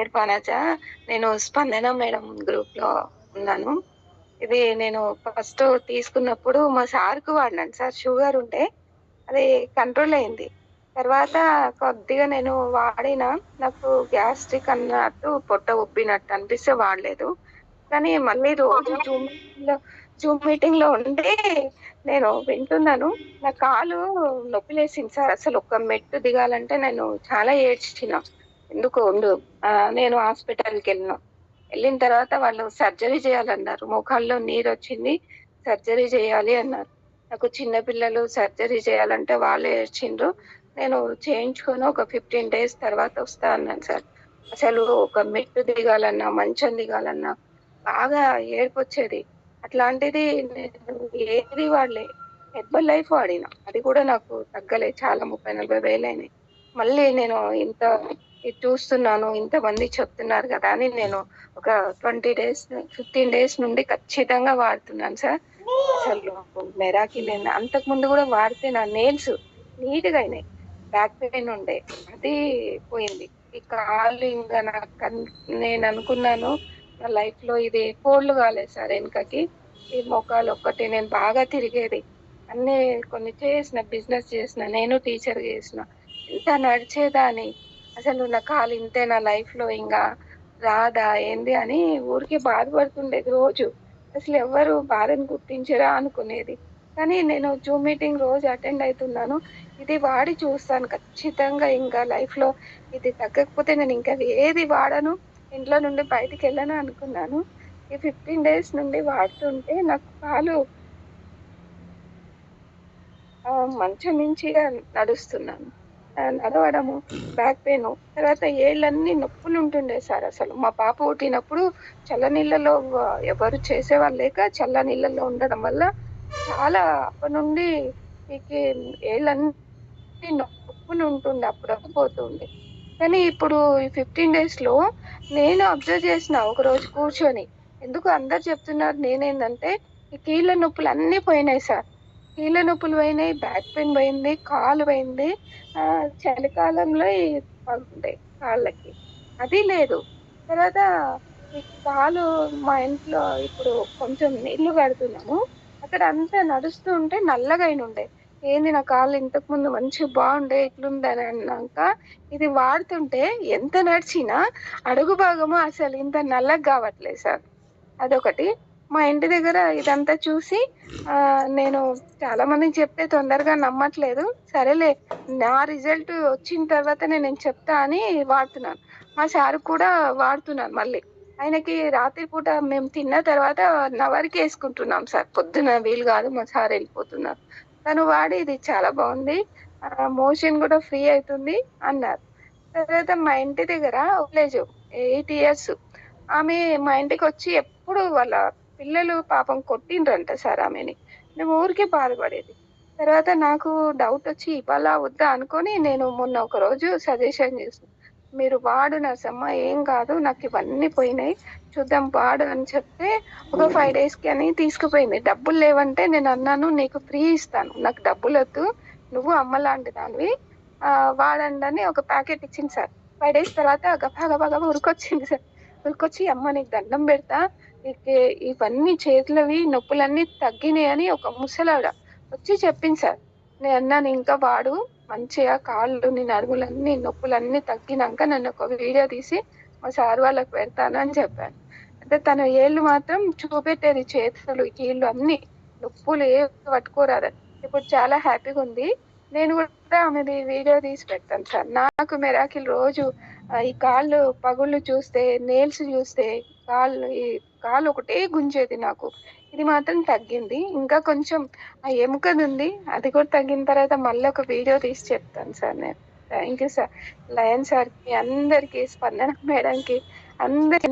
పేరు పానాజ నేను స్పందన మేడం గ్రూప్లో ఉన్నాను. ఇది నేను ఫస్ట్ తీసుకున్నప్పుడు మా సార్కు వాడినాను. సార్ షుగర్ ఉంటే అది కంట్రోల్ అయింది. తర్వాత కొద్దిగా నేను వాడిన నాకు గ్యాస్ట్రిక్ అన్నట్టు పొట్ట ఉబ్బినట్టు అనిపిస్తే వాడలేదు. కానీ మళ్ళీ రోజు జూమ్లో జూమ్ మీటింగ్లో ఉండి నేను వింటున్నాను. నా కాలు నొప్పి లేసింది సార్. అసలు ఒక్క మెట్టు దిగాలంటే నేను చాలా ఏడ్చిన. ఎందుకు ఉండు. నేను హాస్పిటల్కి వెళ్ళిన. వెళ్ళిన తర్వాత వాళ్ళు సర్జరీ చేయాలన్నారు. ముఖాల్లో నీరు వచ్చింది సర్జరీ చేయాలి అన్నారు. నాకు చిన్న పిల్లలు సర్జరీ చేయాలంటే వాళ్ళే ఏడ్చిండ్రు. నేను చేయించుకొని ఒక ఫిఫ్టీన్ డేస్ తర్వాత వస్తా అన్నాను సార్. అసలు ఒక మెట్టు దిగాలన్నా మంచం దిగాలన్నా బాగా ఏడుపు వచ్చేది అట్లాంటిది నేను ఏది వాడలే. హెర్బల్ లైఫ్ వాడిన. అది కూడా నాకు తగ్గలే. చాలా ముప్పై నలభై వేలు అయినాయి మళ్ళీ నేను ఇంత ఇది చూస్తున్నాను ఇంతమంది చెప్తున్నారు కదా అని నేను ఒక ట్వంటీ డేస్ ఫిఫ్టీన్ డేస్ నుండి ఖచ్చితంగా వాడుతున్నాను సార్. అసలు మెరాకి నేను అంతకు ముందు కూడా వాడితే నా నెయిల్స్ నీట్గా అయినాయి. బ్యాక్ పెయిన్ ఉండే అది పోయింది. ఈ కాళ్ళు ఇంకా నాకు నేను అనుకున్నాను నా లైఫ్లో ఇది కోళ్ళు కాలేదు సార్ వెనుకకి. ఈ మొక్కలు ఒక్కటి నేను బాగా తిరిగేది. అన్నీ కొన్ని చేసిన బిజినెస్ చేసిన నేను టీచర్ చేసిన. ఇంత నడిచేదా అని అసలు నా కాలు ఇంతే నా లైఫ్లో ఇంకా రాదా ఏంది అని ఊరికి బాధపడుతుండేది రోజు. అసలు ఎవరు బాధను గుర్తించరా అనుకునేది. కానీ నేను జూమ్ మీటింగ్ రోజు అటెండ్ అవుతున్నాను ఇది వాడి చూస్తాను ఖచ్చితంగా ఇంకా లైఫ్లో ఇది తగ్గకపోతే నేను ఇంకా ఏది వాడను ఇంట్లో నుండి బయటికి వెళ్ళను అనుకున్నాను. ఈ ఫిఫ్టీన్ డేస్ నుండి వాడుతుంటే నాకు కాలు మంచం నుంచి నడుస్తున్నాను. నడవడము బ్యాక్ పెయిన్ తర్వాత ఏళ్ళన్నీ నొప్పులు ఉంటుండే సార్ అసలు. మా పాప పుట్టినప్పుడు చల్ల నీళ్ళలో ఎవరు చేసేవాళ్ళు లేక చల్ల నీళ్ళలో ఉండడం వల్ల చాలా అప్పటి నుండి మీకు ఏళ్ళన్నీ నొప్పులు ఉంటుండే అప్పుడప్పుడు పోతుండే. కానీ ఇప్పుడు ఈ ఫిఫ్టీన్ డేస్లో నేను అబ్జర్వ్ చేసిన ఒక రోజు కూర్చొని ఎందుకు అందరు చెప్తున్నారు నేనేందంటే ఈ కీళ్ళ నొప్పులు అన్నీ పోయినాయి సార్. కీళ్ళ నొప్పులు పోయినాయి బ్యాక్ పెయిన్ పోయింది కాలు పోయింది. చలికాలంలో ఈ కాళ్ళకి. అది లేదు. తర్వాత ఈ కాలు మా ఇంట్లో ఇప్పుడు కొంచెం నీళ్ళు కడుతున్నాము. అక్కడ అంతా నడుస్తూ ఉంటే నల్లగా అయిన ఉండే. ఏంది నా కాళ్ళు ఇంతకుముందు మంచి మంచిగా బాగుండే ఇట్లుందని అన్నాక ఇది వాడుతుంటే ఎంత నడిచినా అడుగు భాగము అసలు ఇంత నల్లగా కావట్లేదు సార్. అదొకటి. మా ఇంటి దగ్గర ఇదంతా చూసి నేను చాలా మందికి చెప్తే తొందరగా నమ్మట్లేదు. సరేలే నా రిజల్ట్ వచ్చిన తర్వాత నేను చెప్తా అని వాడుతున్నాను. మా సార్ కూడా వాడుతున్నాను మళ్ళీ. ఆయనకి రాత్రి పూట మేము తిన్న తర్వాత నవరికి వేసుకుంటున్నాం సార్. పొద్దున వీలు కాదు మా సార్ వెళ్ళిపోతున్నారు. తను వాడి ఇది చాలా బాగుంది. మోషన్ కూడా ఫ్రీ అవుతుంది అన్నారు. తర్వాత మా ఇంటి దగ్గర విలేజ్ ఎయిట్ ఇయర్స్. ఆమె మా ఇంటికి వచ్చి ఎప్పుడు వాళ్ళ పిల్లలు పాపం కొట్టిండ్రంట సార్ ఆమెని మేము ఊరికే బాధపడేది. తర్వాత నాకు డౌట్ వచ్చి ఇవ్వాలా వద్దా అనుకొని నేను మొన్న ఒక రోజు సజెషన్ చేసిన. మీరు వాడు నర్సమ్మ ఏం కాదు నాకు ఇవన్నీ పోయినాయి. చూద్దాం వాడు అని చెప్తే ఒక ఫైవ్ డేస్కి అని తీసుకుపోయింది. డబ్బులు లేవంటే నేను అన్నాను నీకు ఫ్రీ ఇస్తాను. నాకు డబ్బులు వద్దు. నువ్వు అమ్మ లాంటి దానివి. ఆ, వాడండి అని ఒక ప్యాకెట్ ఇచ్చింది సార్. ఫైవ్ డేస్ తర్వాత గబా గబా గబా ఉరికొచ్చింది సార్. ఉరికొచ్చి అమ్మ నీకు దండం పెడతా. ఇవన్నీ చేతులవి నొప్పులన్నీ తగ్గినాయి అని ఒక ముసలావిడ వచ్చి చెప్పింది సార్. నేను అన్నాను ఇంకా వాడు మంచిగా కాళ్ళు నీ నడుములన్నీ నొప్పులన్నీ తగ్గినాక నన్ను ఒక వీడియో తీసి మా సార్ వాళ్ళకి పెడతాను అని చెప్పాను. అంటే తన ఏళ్ళు మాత్రం చూపెట్టేది చేతులు కీళ్ళు అన్ని నొప్పులు ఏ పట్టుకోరాదు ఇప్పుడు చాలా హ్యాపీగా ఉంది. నేను కూడా ఆమెది వీడియో తీసి పెడతాను సార్. నాకు మెరాకిల్ రోజు ఈ కాళ్ళు పగుళ్ళు చూస్తే నేల్స్ చూస్తే కాళ్ళు ఈ కాలు ఒకటే గుంజేది నాకు. ఇది మాత్రం తగ్గింది. ఇంకా కొంచెం ఆ ఎముకది ఉంది అది కూడా తగ్గిన తర్వాత మళ్ళీ ఒక వీడియో తీసి చెప్తాను సార్ నేను. థ్యాంక్ యూ సార్ లయన్ సార్కి అందరికీ స్పందన మేడంకి అందరికి